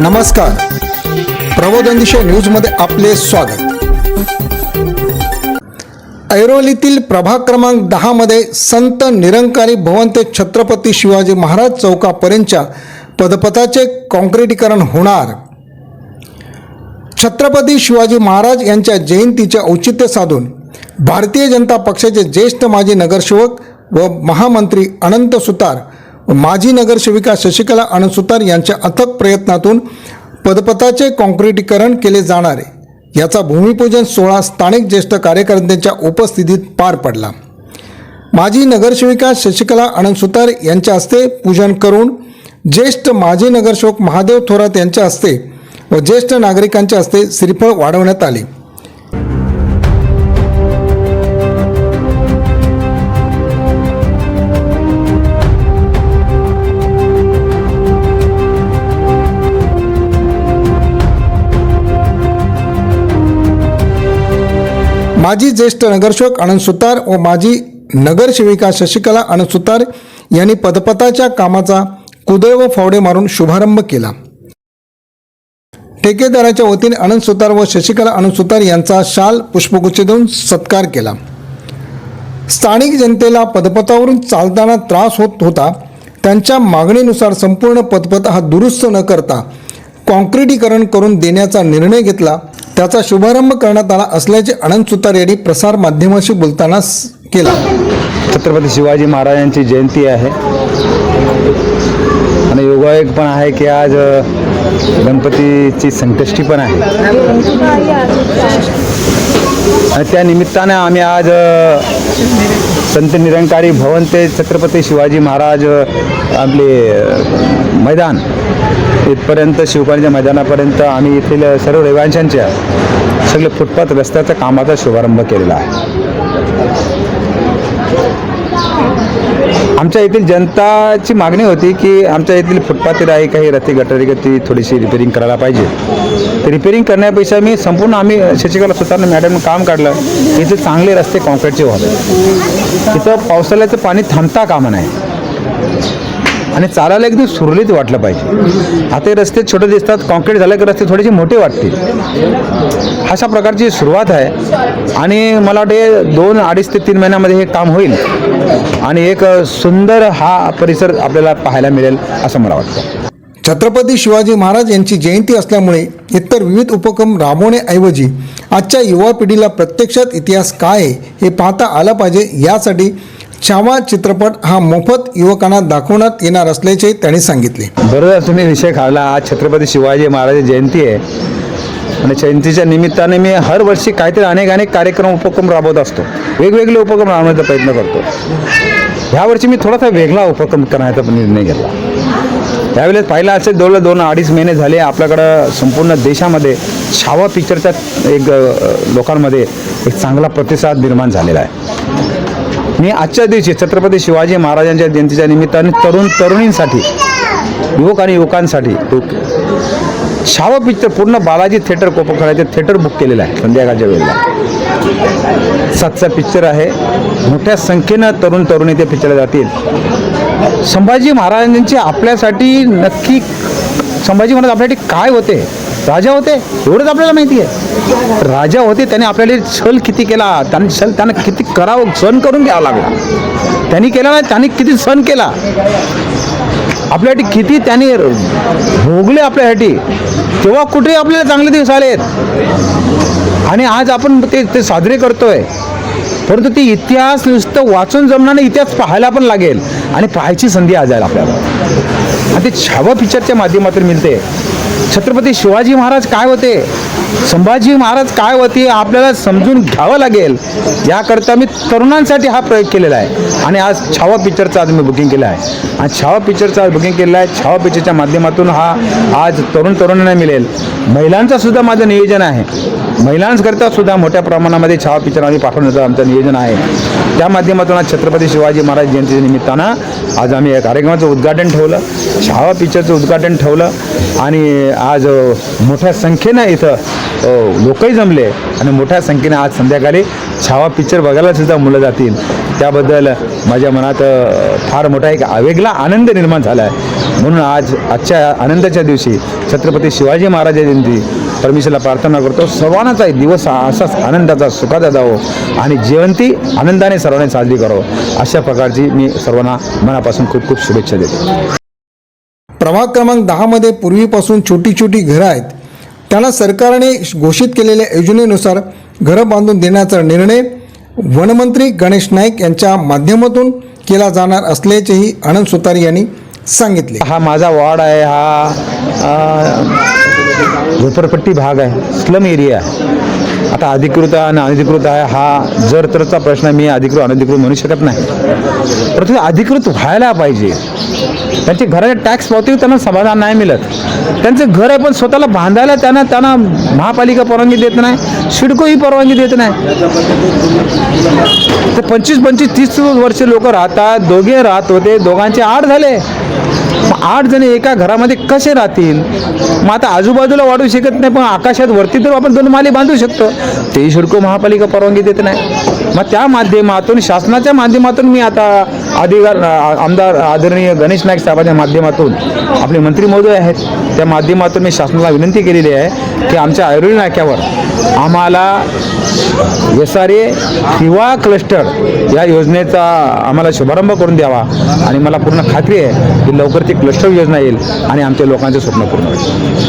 नमस्कार. प्रबोधन दिशा न्यूजमध्ये आपले स्वागत. ऐरोलीतील प्रभाग क्रमांक दहामध्ये संत निरंकारी भवंते छत्रपती शिवाजी महाराज चौकापर्यंतच्या पदपथाचे काँक्रिटीकरण होणार. छत्रपती शिवाजी महाराज यांच्या जयंतीचे औचित्य साधून भारतीय जनता पक्षाचे ज्येष्ठ माजी नगरसेवक व महामंत्री अनंत सुतार माजी नगरसेविका शशिकला अणसुतार यांच्या अथक प्रयत्नातून पदपथाचे काँक्रिटीकरण केले जाणारे याचा भूमिपूजन सोहळा स्थानिक ज्येष्ठ कार्यकर्त्यांच्या उपस्थितीत पार पडला. माजी नगरसेविका शशिकला अणसुतार यांच्या हस्ते पूजन करून ज्येष्ठ माजी नगरसेवक महादेव थोरात यांच्या हस्ते व ज्येष्ठ नागरिकांच्या हस्ते श्रीफळ वाढवण्यात आले. माजी ज्येष्ठ नगरसेवक आनंद सुतार व माजी नगरसेविका शशिकला आनंद सुतार यांनी पदपथाच्या कामाचा कुदळ व फावडे मारून शुभारंभ केला. ठेकेदाराच्या वतीने आनंद सुतार व शशिकला आनंद सुतार यांचा शाल पुष्पगुच्छ देऊन सत्कार केला. स्थानिक जनतेला पदपथावरून चालताना त्रास होत होता. त्यांच्या मागणीनुसार संपूर्ण पदपथ हा दुरुस्त न करता काँक्रिटीकरण करून देण्याचा निर्णय घेतला. त्याचा शुभारंभ करण्यात आला असल्याचे अनंत सुतार यांनी प्रसार माध्यमाशी बोलताना केला. छत्रपती शिवाजी महाराजांची जयंती आहे. आणि योगायोग पण आहे की आज गणपतीची संकष्टी पण आहे. आणि त्या निमित्ताने आम्ही आज संत निरंकारी भवन ते छत्रपती शिवाजी महाराज आपले मैदान तिथपर्यंत शिवकालीच्या मैदानापर्यंत आम्ही येथील सर्व रहिवाशांच्या सगळे फुटपाथ रस्त्याच्या कामाचा शुभारंभ केलेला आहे. आमच्या येथील जनताची मागणी होती की आमच्या येथील फुटपाथीला आहे काही रस्ते गटारी ती थोडीशी रिपेरिंग करायला पाहिजे. ते रिपेरिंग करण्यापेक्षा मी संपूर्ण आम्ही शशिकला सुतारनं मॅडम काम काढलं. इथे चांगले रस्ते कॉन्क्रीटचे व्हावे इथं पावसाळ्याचं पाणी थांबता कामा नाही आणि चालायला एकदम सुरळीत वाटलं पाहिजे. आता हे रस्ते छोटे दिसतात कॉन्क्रीट झाले की रस्ते थोडेसे मोठे वाटतील. अशा प्रकारची सुरुवात आहे. आणि मला वाटते दोन अडीच ते तीन महिन्यामध्ये हे काम होईल. आणि एक सुंदर हा परिसर आपल्याला पाहायला मिळेल असं मला वाटतं. छत्रपती शिवाजी महाराज यांची जयंती असल्यामुळे इतर विविध उपक्रम राबवण्याऐवजी आजच्या युवा पिढीला प्रत्यक्षात इतिहास काय हे पाहता आलं पाहिजे. यासाठी छावा चित्रपट हा मोफत युवकांना दाखवण्यात येणार असल्याचे त्यांनी सांगितले. बरोबर तुम्ही विषय खावला आज छत्रपती शिवाजी महाराज जयंती आहे. आणि जयंतीच्या निमित्ताने मी हर वर्षी काहीतरी अनेक अनेक कार्यक्रम उपक्रम राबवत असतो. वेगवेगळे उपक्रम राबवण्याचा प्रयत्न करतो. ह्यावर्षी मी थोडासा वेगळा उपक्रम करण्याचा निर्णय घेतला. त्यावेळेस पाहिलं असेल दोन दोन अडीच महिने झाले. आपल्याकडं संपूर्ण देशामध्ये छावा पिक्चरच्या एक लोकांमध्ये एक चांगला प्रतिसाद निर्माण झालेला आहे. मी आजच्या दिवशी छत्रपती शिवाजी महाराजांच्या जयंतीच्या निमित्ताने तरुण तरुणींसाठी युवक आणि युवकांसाठी एक पिक्चर पूर्ण बालाजी थिएटर कोपरखळ्याचे थिएटर बुक केलेलं आहे संध्याकाळच्या वेळेला. सातचा पिक्चर आहे. मोठ्या संख्येनं तरुण तरुणी त्या पिक्चरला जातील. संभाजी महाराजांचे आपल्यासाठी नक्की संभाजी महाराज आपल्यासाठी काय होते? राजा होते एवढंच आपल्याला माहिती आहे. राजा होते त्याने आपल्याला छल किती केला? त्यांनी छल त्यांना किती करावं सण करून घ्यावा लागला. त्यांनी केला नाही त्यांनी किती सण केला? आपल्यासाठी किती त्यांनी भोगले आपल्यासाठी तेव्हा कुठे आपल्याला चांगले दिवस आलेत? आणि आज आपण ते ते साजरे करतोय. परंतु ते इतिहास नुसतं वाचून जमणार नाही इतिहास पाहायला पण लागेल. आणि पाहायची संधी आज आहे आपल्याला. आणि ते छावा पिक्चरच्या माध्यमातून मिळते. छत्रपती शिवाजी महाराज काय होते? संभाजी महाराज काय होते? आपल्याला समजून घ्यावं लागेल. याकरता मी तरुणांसाठी हा प्रयोग केलेला आहे. आणि आज छावा पिक्चरचं आज मी बुकिंग केलं आहे. आणि छावा पिक्चरचं आज बुकिंग केलं आहे. छावा पिक्चरच्या माध्यमातून हा आज तरुण तरुणांना मिळेल. महिलांचं सुद्धा माझं नियोजन आहे. महिलांकरिता सुद्धा मोठ्या प्रमाणामध्ये छावा पिक्चर आम्ही पाठवण्याचं आमचं नियोजन आहे. त्या माध्यमातून आज छत्रपती शिवाजी महाराज जयंतीच्या निमित्तानं आज आम्ही या कार्यक्रमाचं उद्घाटन ठेवलं छावा पिक्चरचं उद्घाटन ठेवलं आणि आज मोठ्या संख्येनं इथं लोकही जमले आणि मोठ्या संख्येनं आज संध्याकाळी छावा पिक्चर बघायला सुद्धा मुलं जातील. त्याबद्दल माझ्या मनात फार मोठा एक आवेगला आनंद निर्माण झाला आहे म्हणून आज आजच्या आनंदाच्या दिवशी छत्रपती शिवाजी महाराज जयंती परमेश्वरला प्रार्थना करतो. सर्वांनाचा दिवस हा असाच आनंदाचा सुखाचा जावो आणि जयंती आनंदाने सर्वांनी साजरी करावं अशा प्रकारची मी सर्वांना मनापासून खूप खूप शुभेच्छा देतो. प्रभाग क्रमांक दहामध्ये पूर्वीपासून छोटी छोटी घरं आहेत. त्यांना सरकारने घोषित केलेल्या योजनेनुसार घरं बांधून देण्याचा निर्णय वनमंत्री गणेश नाईक यांच्या माध्यमातून केला जाणार असल्याचेही आनंद सुतारी यांनी सांगितले. हा माझा वॉर्ड आहे हा झोपडपट्टी भाग आहे स्लम एरिया आहे. आता अधिकृत आणि अनधिकृत आहे हा जर तरचा प्रश्न मी अधिकृत अनधिकृत म्हणू शकत नाही. परंतु अधिकृत व्हायला पाहिजे. त्यांचे घराचे टॅक्स पावती त्यांना समाधान नाही मिळत. त्यांचं घर आहे पण स्वतःला बांधायला त्यांना त्यांना महापालिका परवानगी देत नाही शिडकोही परवानगी देत नाही. तर पंचवीस पंचवीस तीस वर्ष लोक राहतात दोघे राहत होते दोघांचे आठ झाले. मग आठ जण एका घरामध्ये कसे राहतील? मग आता आजूबाजूला वाढू शकत नाही पण आकाशात वरती तर आपण दोन माले बांधू शकतो. तेही शिडको महापालिका परवानगी देत नाही. मग त्या माध्यमातून शासनाच्या माध्यमातून मी आता अधिकार आमदार आदरणीय गणेश नाईक साहेबांच्या माध्यमातून आपले मंत्री महोदय आहेत त्या माध्यमातून मी शासनाला विनंती केलेली आहे की आमच्या ऐरोली नाक्यावर आम्हाला एस आर ए किंवा क्लस्टर या योजनेचा आम्हाला शुभारंभ करून द्यावा. आणि मला पूर्ण खात्री आहे की लवकर ती क्लस्टर योजना येईल आणि आमच्या लोकांचे स्वप्न पूर्ण होईल.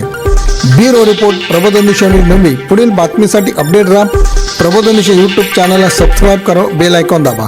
ब्युरो रिपोर्ट प्रबोधनिशी मुंबई पुढील बातमीसाठी अपडेट राहा. प्रबोधनिशी यूट्यूब चॅनलला सबस्क्राईब करा. बेल आयकॉन दाबा.